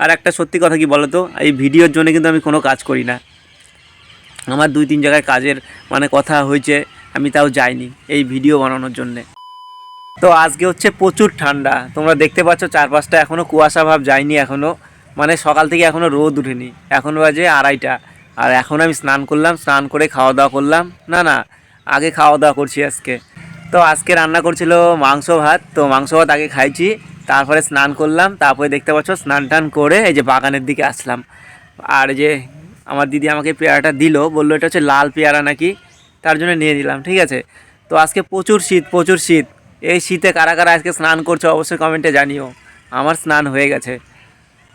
আর একটা সত্যি কথা কি বলো তো এই ভিডিওর জন্য কিন্তু আমি কোনো কাজ করি না। আমার দুই তিন জায়গায় কাজের মানে কথা হয়েছে, আমি তাও যাইনি এই ভিডিও বানানোর জন্যে। তো আজকে হচ্ছে প্রচুর ঠান্ডা। তোমরা দেখতে পাচ্ছ চারপাশটা এখনও কুয়াশা ভাব যায়নি এখনও মানে সকাল থেকে এখনও রোদ উঠেনি। এখন বাজে আড়াইটা। আর এখন আমি স্নান করলাম, স্নান করে খাওয়া দাওয়া করলাম। না না, আগে খাওয়া দাওয়া করছি আজকে। তো আজকে রান্না করছিল মাংস ভাত। তো মাংস ভাত আগে খাইছি। তারপরে স্নান করলাম, তারপরে দেখতে পাচ্ছ স্নান টান করে এই যে বাগানের দিকে আসলাম। আর যে আমার দিদি আমাকে পেয়ারাটা দিল, বলল এটা হচ্ছে লাল পেয়ারা নাকি? তার জন্য নিয়ে নিলাম, ঠিক আছে? তো আজকে প্রচুর শীত প্রচুর শীত। এই শীতে কারা কারা আজকে স্নান করছ অবশ্যই কমেন্টে জানিও। আমার স্নান হয়ে গেছে।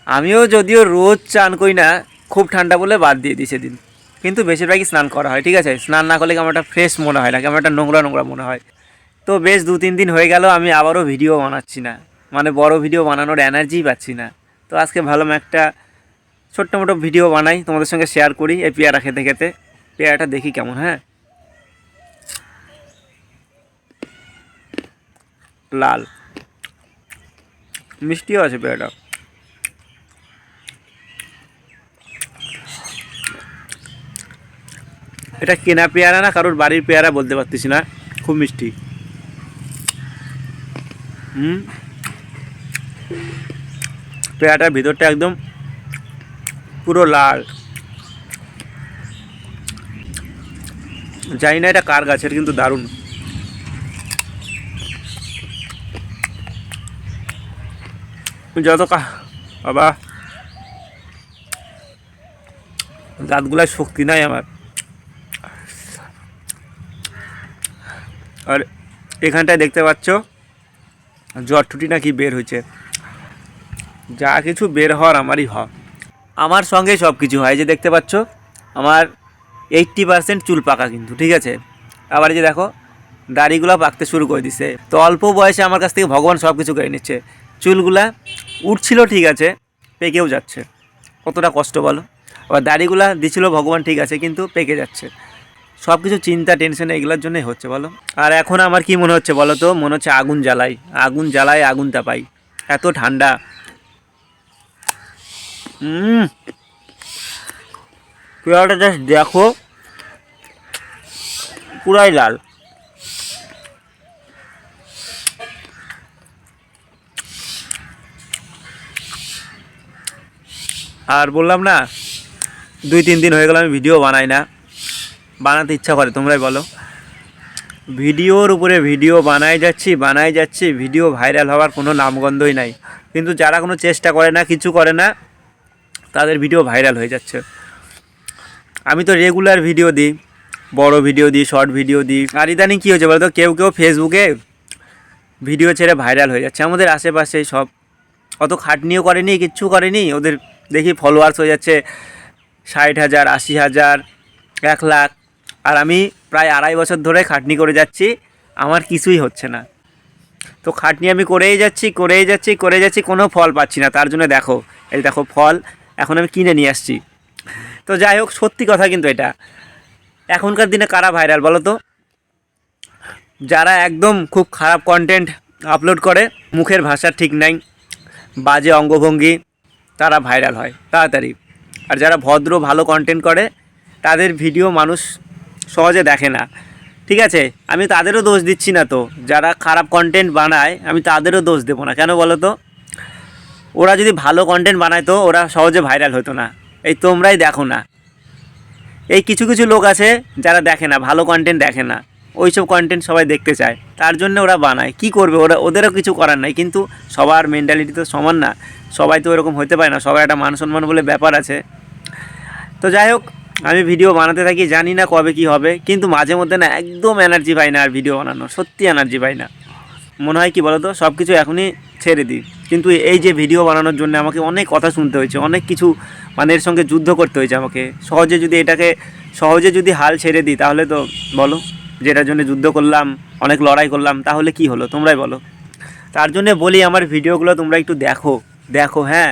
আমিও যদিও রোজ চান করি না, খুব ঠান্ডা বলে বাদ দিয়ে দিই সেদিন। কিন্তু বেশিরভাগই স্নান করা হয়, ঠিক আছে? স্নান না করলে কেমন একটা ফ্রেশ মনে হয় না, কেমন একটা নোংরা নোংরা মনে হয়। তো বেশ দু তিন দিন হয়ে গেল, আমি আবারও ভিডিও বানাচ্ছি না। মানে বড় ভিডিও বানানোর এনার্জিই পাচ্ছি না। তো আজকে ভালো একটা ছোট্ট মোটো ভিডিও বানাই, তোমাদের সঙ্গে শেয়ার করি এই পেয়ারা খেতে খেতে। পেয়ারাটা দেখি কেমন হ্যাঁ? লাল। মিষ্টিও আছে পেয়ারাটা। এটা কেনা পেয়ারা না, কারোর বাড়ির পেয়ারা বলতে পারতেছি না। খুব মিষ্টি। হুম? পেয়ারাটার ভিতরটা একদম পুরো লাল। জানি না এটা কার গাছের, কিন্তু দারুণ। যত কা বাবা। দাঁতগুলায় শক্তি নাই আমার। আর এখানটায় দেখতে পাচ্ছ জটটুটি নাকি বের হয়েছে। যা কিছু বের হওয়ার আমারই হয় আমার সঙ্গে সব কিছু হয় যে দেখতে পাচ্ছ, আমার এইট্টি পার্সেন্ট চুল পাকা কিন্তু, ঠিক আছে? আবার যে দেখো, দাড়িগুলো পাকতে শুরু করে দিছে। তো অল্প বয়সে আমার কাছ থেকে ভগবান সব কিছু কেড়ে নিচ্ছে। চুলগুলা উঠছিল ঠিক আছে, পেকেও যাচ্ছে। কতটা কষ্ট বলো? আবার দাড়িগুলা দিছিল ভগবান ঠিক আছে, কিন্তু পেকে যাচ্ছে। সব কিছু চিন্তা, টেনশন, এগুলোর জন্যই হচ্ছে বলো। আর এখন আমার কি মনে হচ্ছে বলো তো? মনে হচ্ছে আগুন জ্বালাই আগুন জ্বালাই আগুন তাপাই এত ঠান্ডা। পেয়ারাটা জাস্ট দেখো। পুরাই লাল। আর বললাম না, দুই তিন দিন হয়ে গেল আমি ভিডিও বানাই না। বানাতে ইচ্ছা করে, তোমরাই বলো। ভিডিওর উপরে ভিডিও বানাই যাচ্ছি বানাই যাচ্ছি, ভিডিও ভাইরাল হওয়ার কোনো নামগন্ধই নাই। কিন্তু যারা কোনো চেষ্টা করে না, কিছু করে না তাদের ভিডিও ভাইরাল হয়ে যাচ্ছে। আমি তো রেগুলার ভিডিও দিই, বড় ভিডিও দিই শর্ট ভিডিও দিই। আর ইদানিং কী হয়েছে বলতো? কেউ কেউ ফেসবুকে ভিডিও ছেড়ে ভাইরাল হয়ে যাচ্ছে। আমাদের আশেপাশে সব অত খাটনিও করেনি, কিচ্ছু করেনি। ওদের দেখি ফলোয়ার্স হয়ে যাচ্ছে ষাট হাজার, আশি হাজার, এক লাখ। আর আমি প্রায় আড়াই বছর ধরে খাটনি করে যাচ্ছি, আমার কিছুই হচ্ছে না। তো খাটনি আমি করেই যাচ্ছি করেই যাচ্ছি করে যাচ্ছি, কোনো ফল পাচ্ছি না। তার জন্য দেখো, এই দেখো ফল এখন আমি কিনে নিয়ে আসছি। তো যাই হোক, সত্যি কথা কিন্তু এটা। এখনকার দিনে কারা ভাইরাল বলো তো? যারা একদম খুব খারাপ কন্টেন্ট আপলোড করে, মুখের ভাষা ঠিক নাই, বাজে অঙ্গভঙ্গি, তারা ভাইরাল হয়, তাড়াতাড়ি। আর যারা ভদ্র, ভালো কন্টেন্ট করে, তাদের ভিডিও মানুষ সহজে দেখে না। ঠিক আছে? আমি তাদেরও দোষ দিচ্ছি না তো। যারা খারাপ কন্টেন্ট বানায়, আমি তাদেরও দোষ দেবো না। কেন বলো তো? ওরা যদি ভালো কন্টেন্ট বানায় তো ওরা সহজে ভাইরাল হতো না। এই তোমরাই দেখো না। এই কিছু কিছু লোক আছে যারা দেখে না, ভালো কন্টেন্ট দেখে না। ওইসব কন্টেন্ট সবাই দেখতে চায়। তার জন্য ওরা বানায়। কি করবে? ওরা, ওদেরও কিছু করার নাই। কিন্তু সবার মেন্টালিটি তো সমান না। সবাই তো এরকম হতে পারে না। সবাই একটা মান সম্মান বলে ব্যাপার আছে। তো যাই হোক, আমি ভিডিও বানাতে থাকি। জানি না কবে কি হবে। কিন্তু মাঝে মধ্যে না একদম এনার্জি পাই না আর ভিডিও বানানো সত্যি এনার্জি পাই না। মনে হয় কি বলতো? সব কিছু এখনই ছেড়ে দিই। কিন্তু এই যে ভিডিও বানানোর জন্য আমাকে অনেক কথা শুনতে হয়েছে, অনেক কিছু মানে এর সঙ্গে যুদ্ধ করতে হয়েছে আমাকে। সহজে যদি এটাকে, সহজে যদি হাল ছেড়ে দিই তাহলে তো বলো, যেটার জন্য যুদ্ধ করলাম, অনেক লড়াই করলাম, তাহলে কি হলো? তোমরাই বলো। তার জন্য বলি আমার ভিডিওগুলো তোমরা একটু দেখো দেখো হ্যাঁ?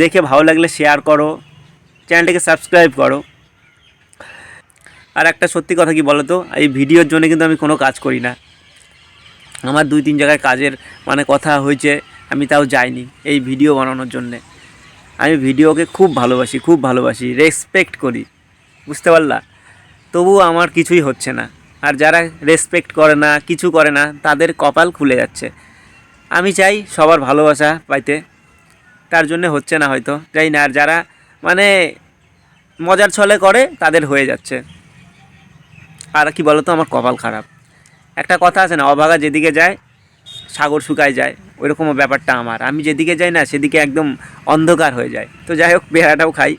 দেখে ভালো লাগলে শেয়ার করো চ্যানেলটাকে সাবস্ক্রাইব করো। আর একটা সত্যি কথা কি বলো তো এই ভিডিওর জন্য কিন্তু আমি কোনো কাজ করি না। আমার দুই তিন জায়গায় কাজের মানে কথা হয়েছে আমি তাও যাইনি এই ভিডিও বানানোর জন্যে। আমি ভিডিওকে খুব ভালোবাসি খুব ভালোবাসি রেসপেক্ট করি। বুঝতে পারলা? তবুও আমার কিছুই হচ্ছে না। আর যারা রেসপেক্ট করে না, কিছু করে না, তাদের কপাল খুলে যাচ্ছে। আমি চাই সবার ভালোবাসা পাইতে। তার জন্য হচ্ছে না হয়তো, যাই না। আর যারা মানে মজার ছলে করে, তাদের হয়ে যাচ্ছে। আর কি বলতো? আমার কপাল খারাপ। একটা কথা আছে না, অভাগা যেদিকে যায়, সাগর শুকায় যায়। ওইরকম ব্যাপারটা আমার। আমি যেদিকে যাই না, সেদিকে একদম অন্ধকার হয়ে যায়। তো যাই হোক, পেয়ারাটাও খাই।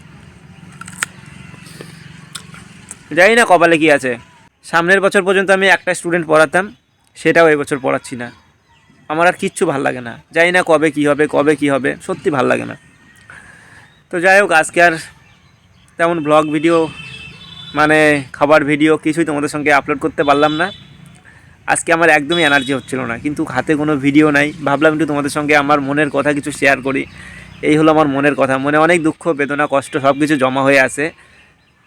জানি না কপালে কি আছে। সামনের বছর পর্যন্ত আমি একটা স্টুডেন্ট পড়াতাম, সেটাও এবছর পড়াচ্ছি না। আমার আর কিচ্ছু ভালো লাগে না। জানি না কবে কি হবে, কবে কি হবে, সত্যি ভালো লাগে না। তো যাই হোক, আজকে আর তেমন ব্লগ ভিডিও মানে খাবার ভিডিও কিছুই তোমাদের সঙ্গে আপলোড করতে পারলাম না। আজকে আমার একদমই এনার্জি হচ্ছিল না, কিন্তু হাতে কোনো ভিডিও নাই। ভাবলাম একটু তোমাদের সঙ্গে আমার মনের কথা কিছু শেয়ার করি। এই হলো আমার মনের কথা। মনে অনেক দুঃখ, বেদনা, কষ্ট সব কিছু জমা হয়ে আছে।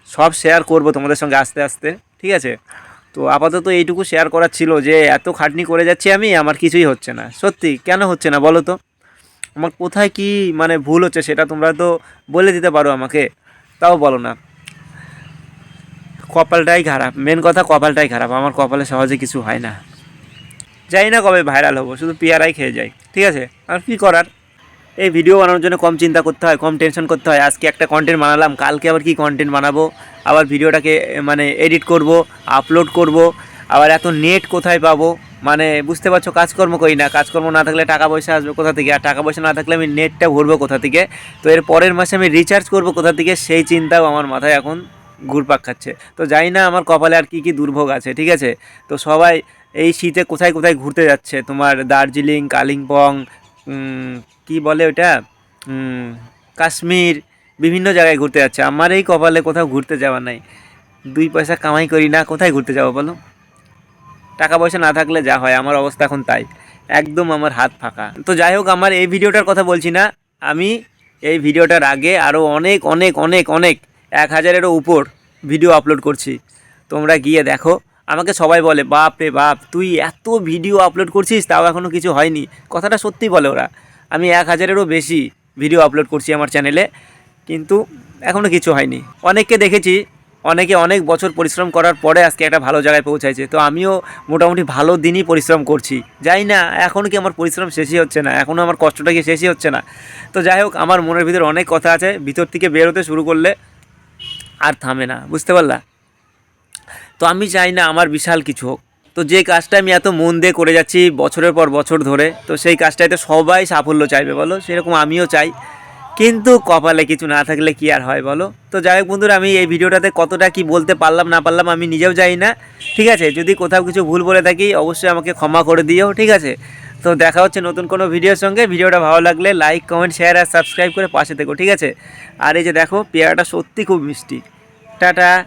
সব শেয়ার করব তোমাদের সঙ্গে আস্তে আস্তে, ঠিক আছে? তো আপাতত এইটুকু শেয়ার করার ছিল যে, এত খাটনি করে যাচ্ছি আমি, আমার কিছুই হচ্ছে না। সত্যি, কেন হচ্ছে না বলো তো? আমার কোথায় কি মানে ভুল হচ্ছে সেটা তোমরা তো বলে দিতে পারো আমাকে, তাও বলো না। কপালটাই খারাপ। মেন কথা কপালটাই খারাপ। আমার কপালে সহজে কিছু হয় না। যাই না কবে ভাইরাল হব, শুধু পেয়ারাই খেয়ে যাই। ঠিক আছে? আর কী করার? এই ভিডিও বানানোর জন্য কম চিন্তা করতে হয়, কম টেনশন করতে হয়। আজকে একটা কন্টেন্ট বানালাম, কালকে আবার কি কন্টেন্ট বানাবো? আবার ভিডিওটাকে মানে এডিট করব আপলোড করব, আবার এত নেট কোথায় পাবো? মানে বুঝতে পারছ, কাজকর্ম করি না। কাজকর্ম না থাকলে টাকা পয়সা আসবে কোথা থেকে? আর টাকা পয়সা না থাকলে আমি নেটটা ভরবো কোথা থেকে? তো এর পরের মাসে আমি রিচার্জ করব কোথা থেকে? সেই চিন্তাও আমার মাথায় এখন ঘুরপাক খাচ্ছে। তো জানি না আমার কপালে আর কি কি দুর্ভোগ আছে, ঠিক আছে? তো সবাই এই শীতে কোথায় কোথায় ঘুরতে যাচ্ছে? তোমার দার্জিলিং, কালিম্পং কি বলে ওটা কাশ্মীর, বিভিন্ন জায়গায় ঘুরতে যাচ্ছে। আমার এই কপালে কোথাও ঘুরতে যাওয়া নাই। দুই পয়সা কামাই করি না, কোথায় ঘুরতে যাব বলো? টাকা পয়সা না থাকলে যা হয়, আমার অবস্থা এখন তাই। একদম আমার হাত ফাঁকা। তো যাই হোক, আমার এই ভিডিওটার কথা বলছি না। আমি এই ভিডিওটার আগে আরও অনেক অনেক অনেক অনেক এক হাজারেরও উপর ভিডিও আপলোড করছি। তোমরা গিয়ে দেখো। আমাকে সবাই বলে বাপ রে বাপ, তুই এত ভিডিও আপলোড করছিস, তাও এখনও কিছু হয়নি। কথাটা সত্যি বলে ওরা। আমি এক হাজারেরও বেশি ভিডিও আপলোড করছি আমার চ্যানেলে কিন্তু এখনও কিছু হয়নি। অনেককে দেখেছি, অনেকে অনেক বছর পরিশ্রম করার পরে আজকে একটা ভালো জায়গায় পৌঁছাইছে। তো আমিও মোটামুটি ভালো দিনই পরিশ্রম করছি। যাই না, এখন কি আমার পরিশ্রম শেষই হচ্ছে না? এখনও আমার কষ্টটা কি শেষই হচ্ছে না? তো যাই হোক, আমার মনের ভিতরে অনেক কথা আছে। ভিতর থেকে বেরোতে শুরু করলে আর থামে না, বুঝতে পারলা? তো আমি চাই না আমার বিশাল কিছু হোক। তো যে কাজটা আমি এত মন দিয়ে করে যাচ্ছি বছরের পর বছর ধরে, তো সেই কাজটাতে সবাই সাফল্য চাইবে, বলো? সেরকম আমিও চাই। কিন্তু কপালে কিছু না থাকলে কি আর হয়, বলো? তো যাই হোক বন্ধুরা, আমি এই ভিডিওটাতে কতটা কি বলতে পারলাম, না পারলাম আমি নিজেও জানি না। ঠিক আছে, যদি কোথাও কিছু ভুল বলে থাকি, অবশ্যই আমাকে ক্ষমা করে দিও, ঠিক আছে? তো দেখা হচ্ছে নতুন কোনো ভিডিওর সঙ্গে। ভিডিওটা ভালো লাগলে লাইক কমেন্ট শেয়ার আর সাবস্ক্রাইব করে পাশে থেকো, ঠিক আছে? আর এই যে দেখো, পেয়ারাটা সত্যি খুব মিষ্টি। টাটা!